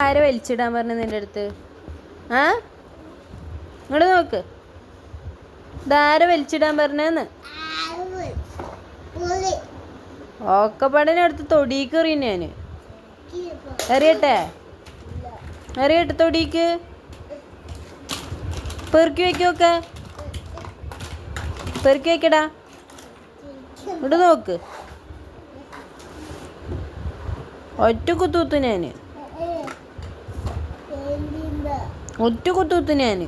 ആരെ വലിച്ചിടാൻ പറഞ്ഞു നിന്റെ അടുത്ത്? ആ? ഇങ്ങോട്ട് നോക്ക്. ഇതാരെ വലിച്ചിടാൻ പറഞ്ഞെന്ന്? ഒക്കെ പടനെടുത്ത് തൊടിക്ക് എറിയും ഞാൻ എറിയട്ടെ? എറിയട്ടെ തൊടിക്ക് പെറുക്കി വെക്കൊക്കെ പെറുക്കി വെക്കടാ. ഇങ്ങോട്ട് നോക്ക്. ഒറ്റ കുത്തൂത്ത് ഞാൻ ഒറ്റ കുത്തൂത്ത് ഞാൻ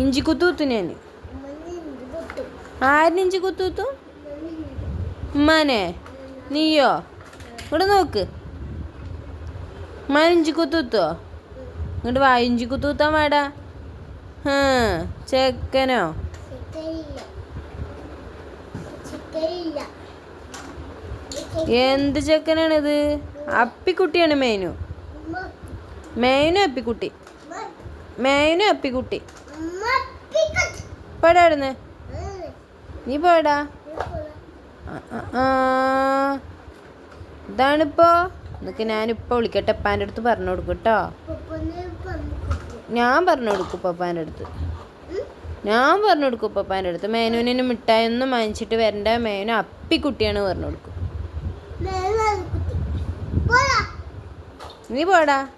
ഇഞ്ചി കുത്തൂത്ത് ഞാൻ ആരും ഇഞ്ചി കുത്തൂത്തു ഉമ്മാനെ. നീയോ? ഇവിടെ നോക്ക്. ഉമ്മാൻ ഇഞ്ചി കുത്തൂത്തോ ഇങ്ങോട്ട് വാ ഇഞ്ചി കുത്തൂത്താൻ വേടാ ചെക്കനോ? എന്ത് ചെക്കനാണിത്? അപ്പിക്കുട്ടിയാണ് മേനു. മേനു അപ്പിക്കുട്ടി. മേനു അപ്പിക്കുട്ടി. പോടാടുന്ന് നീ പോടാ. ഇതാണിപ്പോ. എന്നൊക്കെ ഞാനിപ്പോ വിളിക്കട്ടെ അപ്പാന്റെ അടുത്ത് പറഞ്ഞു കൊടുക്കും കേട്ടോ. ഞാൻ പറഞ്ഞു കൊടുക്കും പപ്പാന്റെ അടുത്ത്. ഞാൻ പറഞ്ഞു കൊടുക്കും പപ്പാന്റെ അടുത്ത്. മേനുവിനും മിഠായി ഒന്നും വാങ്ങിച്ചിട്ട് വരണ്ട. മേനു അപ്പിക്കുട്ടിയാണ് പറഞ്ഞു കൊടുക്കും. നീ പോടാ.